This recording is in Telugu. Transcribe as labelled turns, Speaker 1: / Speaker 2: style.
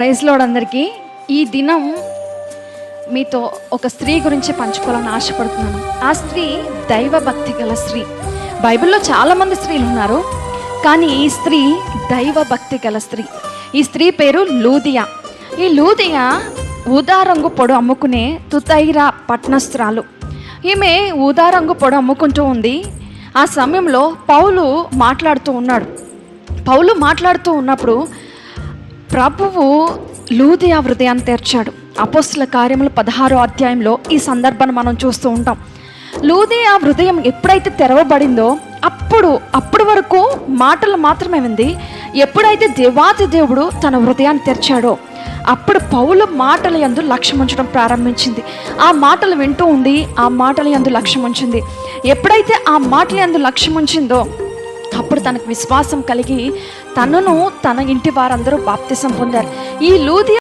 Speaker 1: ప్రైజ్ లోడ్ అందరికీ. ఈ దినం మీతో ఒక స్త్రీ గురించి పంచుకోవాలని ఆశపడుతున్నాను. ఆ స్త్రీ దైవభక్తి గల స్త్రీ. బైబిల్లో చాలామంది స్త్రీలు ఉన్నారు కానీ ఈ స్త్రీ దైవభక్తి గల స్త్రీ. ఈ స్త్రీ పేరు లూదియా. ఈ లూదియా ఊదారంగు పొడు అమ్ముకునే తుతైరా పట్నస్త్రాలు ఈమె ఊదారంగు పొడు అమ్ముకుంటూ ఉంది. ఆ సమయంలో పౌలు మాట్లాడుతూ ఉన్నాడు. పౌలు మాట్లాడుతూ ఉన్నప్పుడు ప్రభువు లూదియా హృదయాన్ని తెరిచాడు. అపోస్తుల కార్యములు పదహారో అధ్యాయంలో ఈ సందర్భాన్ని మనం చూస్తూ ఉంటాం. లూదియా హృదయం ఎప్పుడైతే తెరవబడిందో అప్పుడు అప్పటి వరకు మాటలు మాత్రమే ఉంది ఎప్పుడైతే దేవాది దేవుడు తన హృదయాన్ని తెరిచాడో అప్పుడు పౌలు మాటల యందు లక్ష్యం ఉంచడం ప్రారంభించింది. ఆ మాటలు వింటూ ఉండి ఆ మాటల యందు లక్ష్యం ఉంచింది. ఎప్పుడైతే ఆ మాటల యందు లక్ష్యం ఉంచిందో అప్పుడు తనకు విశ్వాసం కలిగి తనను తన ఇంటి వారందరూ బాప్తిసం పొందారు. ఈ లూది